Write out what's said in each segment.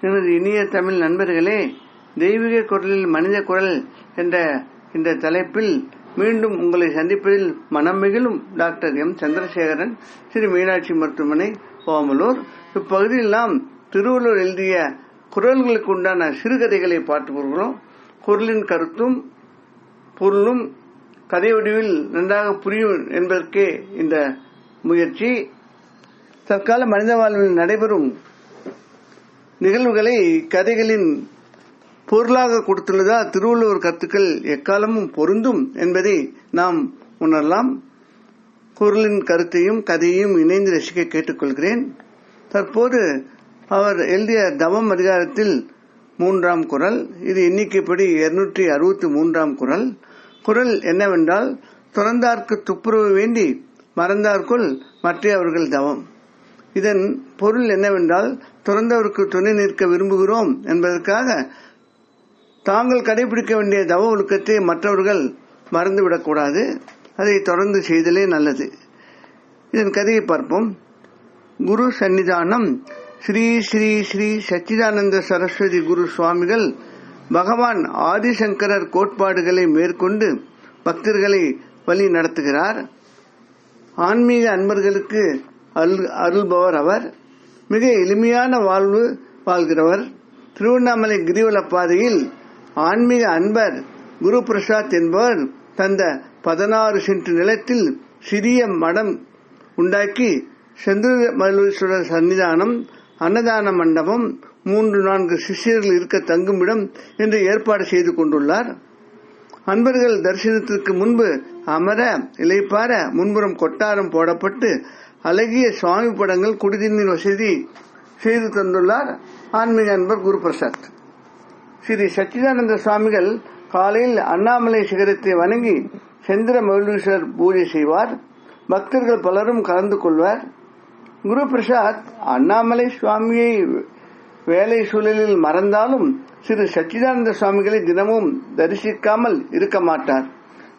எனது இனிய தமிழ் நண்பர்களே தெய்வீக குரலில் மனித குரல் என்ற இந்த தலைப்பில் மீண்டும் உங்களை சந்திப்பதில் மனம் மகிழும் டாக்டர் எம். சந்திரசேகரன் ஸ்ரீ மீனாட்சி மருத்துவமனை ஓமலூர் இப்பகுதியில் நாம் திருவள்ளூர் எழுதிய குரல்களுக்கு உண்டான சிறுகதைகளை பார்த்து வருகிறோம் குரலின் கருத்தும் பொருளும் கதை வடிவில் நன்றாக புரியும் என்பதற்கே இந்த முயற்சி. தற்கால மனித வாழ்வில் நடைபெறும் நிகழ்வுகளை கதைகளின் பொருளாக கொடுத்துள்ளதால் திருவள்ளுவர் கருத்துக்கள் எக்காலமும் பொருந்தும் என்பதை நாம் உணரலாம். குரலின் கருத்தையும் கதையையும் இணைந்து ரசிக்க கேட்டுக்கொள்கிறேன். தற்போது அவர் எழுதிய தவம் அதிகாரத்தில் மூன்றாம் குரல் இது எண்ணிக்கைப்படி இருநூற்றி அறுபத்தி மூன்றாம் குரல். குரல் என்னவென்றால் துறந்தார்க்கு துப்புரவு வேண்டி மறந்தார்க்குள் மற்றையவர்கள் தவம். இதன் பொருள் என்னவென்றால் துறந்தவருக்கு துணை நிற்க விரும்புகிறோம் என்பதற்காக தாங்கள் கடைபிடிக்க வேண்டிய தவ ஒழுக்கத்தை மற்றவர்கள் மறந்துவிடக்கூடாது. அதை தொடர்ந்து செய்தலே நல்லது. இதன் கதையை பார்ப்போம். குரு சன்னிதானம் ஸ்ரீ ஸ்ரீ ஸ்ரீ சச்சிதானந்த சரஸ்வதி குரு சுவாமிகள் பகவான் ஆதிசங்கரர் கோட்பாடுகளை மேற்கொண்டு பக்தர்களை வழி நடத்துகிறார். ஆன்மீக அன்பர்களுக்கு அருள்பவர் அவர். மிக எளிமையான வாழ்வு வாழ்கிறவர். திருவண்ணாமலை கிரிவல பாதையில் ஆன்மீக அன்பர் குரு பிரசாத் என்பவர் தந்த பதினாறு சென்ட் நிலத்தில் சிறிய மடம் உண்டாக்கி செந்திரமல்லீஸ்வரர் சன்னிதானம் அன்னதான மண்டபம் மூன்று நான்கு சிஷ்யர்கள் இருக்க தங்குமிடம் என்று ஏற்பாடு செய்து கொண்டுள்ளார். அன்பர்கள் தரிசனத்திற்கு முன்பு அமர இலைப்பார முன்புறம் கொட்டாரம் போடப்பட்டு அழகிய சுவாமி படங்கள் குடிநீர் வசதி செய்து தந்துள்ளார் ஆன்மீக அன்பர் குரு பிரசாத் ஸ்ரீ சச்சிதானந்த சுவாமிகள் காலையில் அண்ணாமலை சிகரத்தை வணங்கி செந்திர மௌலீஸ்வர் பூஜை செய்வார். பக்தர்கள் பலரும் கலந்து கொள்வார். குரு பிரசாத் அண்ணாமலை சுவாமியை வேலை சூழலில் மறந்தாலும் சிறு சச்சிதானந்த சுவாமிகளை தினமும் தரிசிக்காமல் இருக்க மாட்டார்.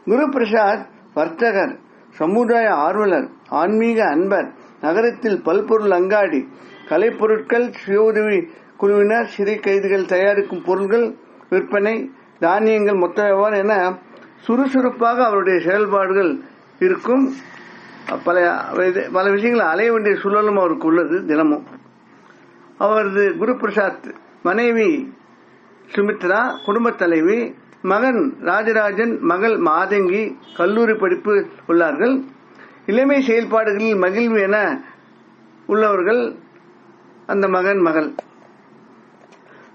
குரு பிரசாத் வர்த்தகர். சமுதாய ஆர்வலர் ஆன்மீக அன்பர் நகரத்தில் பல்பொருள் அங்காடி கலைப்பொருட்கள் சுய உதவி குழுவினர் சிறை கைதிகள் தயாரிக்கும் பொருட்கள் விற்பனை தானியங்கள் மொத்த வியாபாரம் என சுறுசுறுப்பாக அவருடைய செயல்பாடுகள் இருக்கும். பல பல விஷயங்களை அலைய வேண்டிய சூழலும் அவருக்கு உள்ளது தினமும். அவரது குரு பிரசாத் மனைவி சுமித்ரா குடும்ப தலைவி மகன் ராஜராஜன் மகள் மாதங்கி கல்லூரி படிப்பு உள்ளார்கள். இளமை செயல்பாடுகளில் மகிழ்வு என உள்ளவர்கள் அந்த மகன் மகள்.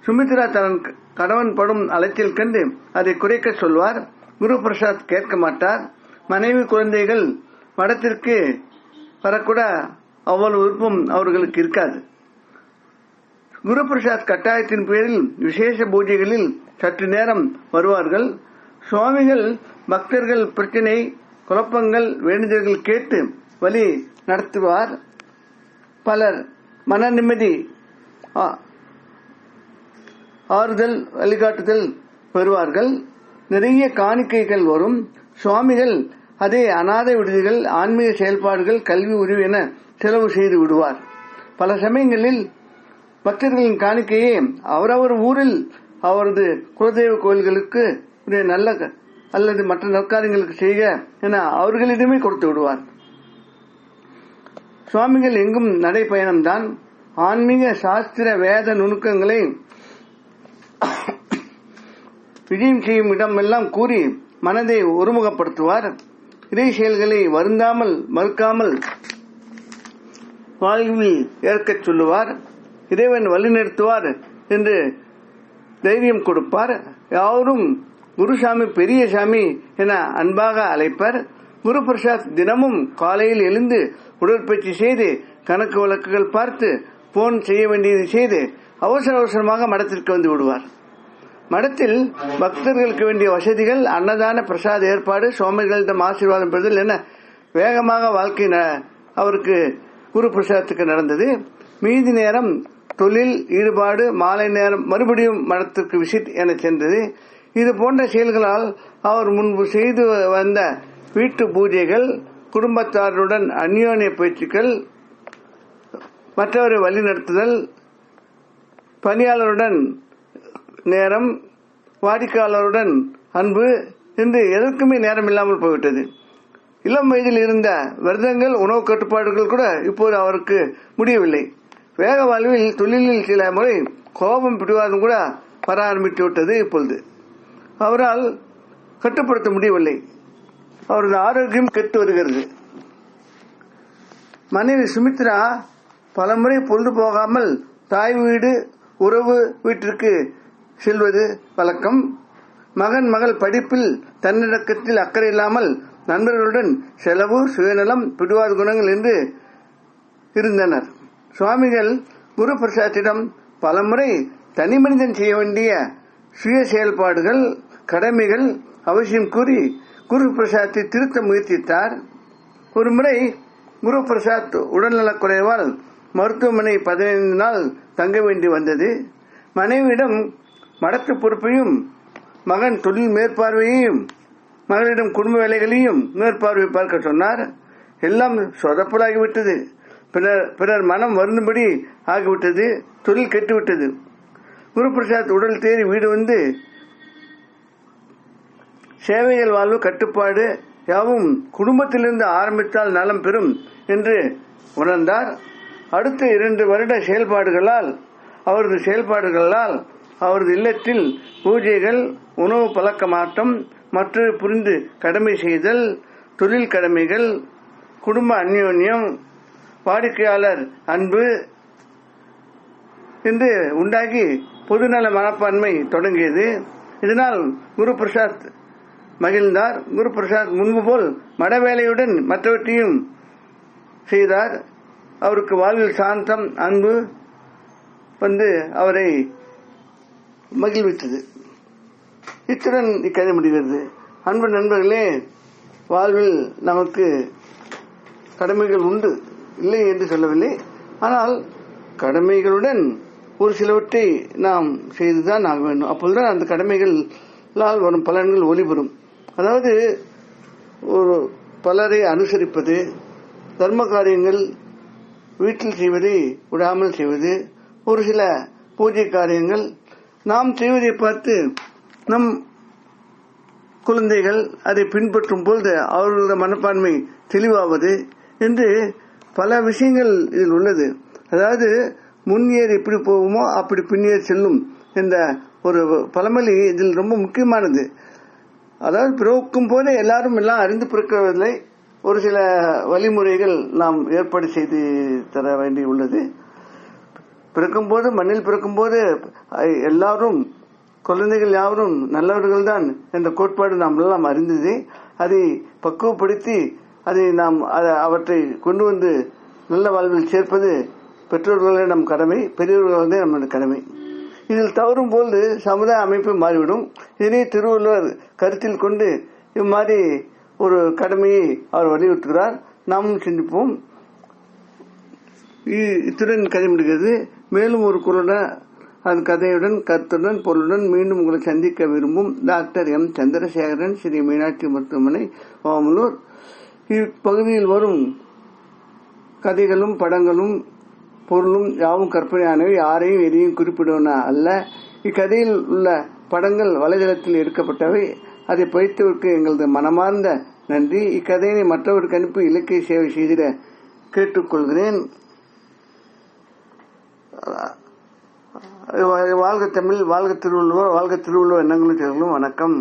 சுமித்ரா தன் கணவன் படும் அலைச்சல் கண்டு அதை குறைக்க சொல்வார். குரு பிரசாத் கேட்க மாட்டார். மனைவி குழந்தைகள் மடத்திற்கு வரக்கூட அவ்வளவு விருப்பம் அவர்களுக்கு இருக்காது. குரு பிரசாத் கட்டாயத்தின் பேரில் விசேஷ பூஜைகளில் சற்று நேரம் வருவார்கள். சுவாமிகள் பக்தர்கள் பிரச்சனை குழப்பங்கள் வேண்டுதல்கள் கேட்டு வழி நடத்துவார். பலர் மன நிம்மதி ஆறுதல் வழிகாட்டுதல் பெறுவார்கள். நிறைய காணிக்கைகள் வரும். சுவாமிகள் அதே அனாதை விடுதிகள் ஆன்மீக செயல்பாடுகள் கல்வி உரிவு என செலவு செய்து விடுவார். பல சமயங்களில் பக்தர்களின் காணிக்கையை அவரவர் ஊரில் அவரது குலதெய்வ கோயில்களுக்கு நல்ல அல்லது மற்ற நற்காரியங்களுக்கு செய்க என அவர்களிடமே கொடுத்து விடுவார். சுவாமிகள் எங்கும் நடைப்பயணம்தான் ஆன்மீக சாஸ்திர வேத நுணுக்கங்களை விஜயம் செய்யும் இடமெல்லாம் கூறி மனதை ஒருமுகப்படுத்துவார். இறை செயல்களை வருந்தாமல் மறுக்காமல் வாழ்வில் ஏற்கச் சொல்லுவார். இறைவன் வழிநடத்துவார் என்று தைரியம் கொடுப்பார். யாரும் குருசாமி பெரிய சாமி என அன்பாக அழைப்பார். குரு பிரசாத் தினமும் காலையில் எழுந்து உடற்பயிற்சி செய்து கணக்கு வழக்குகள் பார்த்து போன் செய்ய வேண்டியது செய்து அவசர அவசரமாக மடத்திற்கு வந்து விடுவார். மடத்தில் பக்தர்களுக்கு வேண்டிய வசதிகள் அன்னதான பிரசாத ஏற்பாடு சுவாமிகளிடம் ஆசீர்வாதம் பெறுதல் என வேகமாக வாழ்க்கை அவருக்கு குரு பிரசாதத்துக்கு நடந்தது. மீதி நேரம் தொழில் ஈடுபாடு மாலை நேரம் மறுபடியும் மடத்திற்கு விசிட் என சென்றது. இது போன்ற செயல்களால் அவர் முன்பு செய்து வந்த வீட்டு பூஜைகள் குடும்பத்தாருடன் அந்யோன்ய பயிற்சிகள் மற்றவரை வழிநடத்துதல் பணியாளருடன் நேரம் வாடிக்கையாளருடன் அன்பு என்று எதற்குமே நேரம் இல்லாமல் போய்விட்டது. இளம் வயதில் இருந்த விரதங்கள் உணவு கட்டுப்பாடுகள் கூட இப்போது அவருக்கு முடியவில்லை. வேக வாழ்வில் தொழிலில் சில முறை கோபம் பிடிவாதம் கூட வர ஆரம்பித்து விட்டது இப்பொழுது. அவரால் கட்டுப்படுத்த முடியவில்லை. அவரது ஆரோக்கியம் கெட்டு வருகிறது. மனைவி சுமித்ரா பலமுறை பொழுது போகாமல் தாய் வீடு உறவு வீட்டிற்கு செல்வது வழக்கம். மகன் மகள் படிப்பில் தன்னடக்கத்தில் அக்கறை இல்லாமல் நண்பர்களுடன் செலவு சுயநலம் பிடிவாத குணங்கள் என்று இருந்தனர். சுவாமிகள் குரு பிரசாத்திடம் பலமுறை தனி மனிதன் செய்ய வேண்டிய சுய செயல்பாடுகள் கடமைகள் அவசியம் கூறி குரு பிரசாத்தை திருத்த முயற்சித்தார். ஒருமுறை குரு பிரசாத் உடல்நலக்குறைவால் மருத்துவமனை பதினைந்து நாள் தங்க வேண்டி வந்தது. மனைவியிடம் மடத்து பொறுப்பையும் மகன் தொழில் மேற்பார்வையையும் மகளிடம் குடும்ப வேலைகளையும் மேற்பார்வை பார்க்க சொன்னார். எல்லாம் சொதப்பலாகிவிட்டது. பிறர் பிறர் மனம் வருந்தும்படி ஆகிவிட்டது தொழில் கெட்டுவிட்டது. குரு பிரசாத் உடல் தேறி வீடு வந்து சேவைகள் வாழ்வு கட்டுப்பாடு யாவும் குடும்பத்திலிருந்து ஆரம்பித்தால் நலம் பெறும் என்று உணர்ந்தார். அடுத்த இரண்டு வருட செயல்பாடுகளால் அவரது செயல்பாடுகளால் அவரது இல்லத்தில் பூஜைகள் உணவு பழக்க மாற்றம் மற்றொரு புரிந்து கடமை செய்தல் தொழில் கடமைகள் குடும்ப அந்யோன்யம் வாடிக்கையாளர் அன்பு என்று உண்டாகி பொதுநல மனப்பான்மை தொடங்கியது. இதனால் குரு பிரசாத் மகிழ்ந்தார். குரு பிரசாத் முன்பு போல் மடவேலையுடன் மற்றவற்றையும் செய்தார். அவருக்கு வாழ்வில் சாந்தம் அன்பு வந்து அவரை மகிழ்வித்தது. இத்துடன் இக்கதை முடிகிறது. அன்பு நண்பர்களே வாழ்வில் நமக்கு கடமைகள் உண்டு. இல்லை என்று சொல்லவில்லை. ஆனால் கடமைகளுடன் ஒரு சிலவற்றை நாம் செய்துதான் ஆக வேண்டும். அப்போதுதான் அந்த கடமைகளால் வரும் பலன்கள் ஒளிபெறும். அதாவது ஒரு பலரை அனுசரிப்பது தர்ம காரியங்கள் வீட்டில் செய்வதை விடாமல் செய்வது ஒரு சில பூஜை காரியங்கள் நாம் செய்வதை பார்த்து நம் குழந்தைகள் அதை பின்பற்றும் பொழுது அவர்களது மனப்பான்மை தெளிவாவது என்று பல விஷயங்கள் இதில் உள்ளது. அதாவது முன்னேறி எப்படி போகுமோ அப்படி பின்னேறி செல்லும் இந்த ஒரு பழமொழி இதில் ரொம்ப முக்கியமானது. அதாவது பிறக்கும் போது எல்லாரும் எல்லாம் அறிந்து பிறக்கவில்லை. ஒரு சில வழிமுறைகள் நாம் ஏற்பாடு செய்து தர வேண்டி உள்ளது. பிறக்கும்போது மண்ணில் பிறக்கும்போது எல்லாரும் குழந்தைகள் யாவரும் நல்லவர்கள் தான் என்ற கோட்பாடு நாம் எல்லாம் அறிந்தது. அதை பக்குவப்படுத்தி அதை நாம் அவற்றை கொண்டு வந்து நல்ல வாழ்வில் சேர்ப்பது பெற்றோர்களே நம் கடமை பெரியவர்களே நம்முடைய கடமை. இதில் தவறும் போது சமுதாய அமைப்பு மாறிவிடும். இதனை திருவள்ளுவர் கருத்தில் கொண்டு இம்மாதிரி ஒரு கடமையை அவர் வலியுறுத்துகிறார். நாமும் சிந்திப்போம். இத்துடன் கதை முடிகிறது மேலும் ஒரு குரலுடன் அந்த கதையுடன் கருத்துடன் பொருளுடன் மீண்டும் உங்களை சந்திக்க விரும்பும் டாக்டர் எம். சந்திரசேகரன் ஸ்ரீ மீனாட்சி மருத்துவமனை ஓமலூர். இப்பகுதியில் வரும் கதைகளும் படங்களும் பொருளும் யாவும் கற்பனையானவை யாரையும் எதையும் குறிப்பிடுவன அல்ல. இக்கதையில் உள்ள படங்கள் வலைதளத்தில் எடுக்கப்பட்டவை. அதை படித்தவருக்கு எங்களது மனமார்ந்த நன்றி. இக்கதையினை மற்றவருக்கு அனுப்பி இலக்கிய சேவை செய்திட கேட்டுக்கொள்கிறேன். வாழ்க தமிழ் வாழ்க திருவள்ளுவர் வாழ்க திருவள்ளுவர் எண்ணங்களும் செயல்களும் வணக்கம்.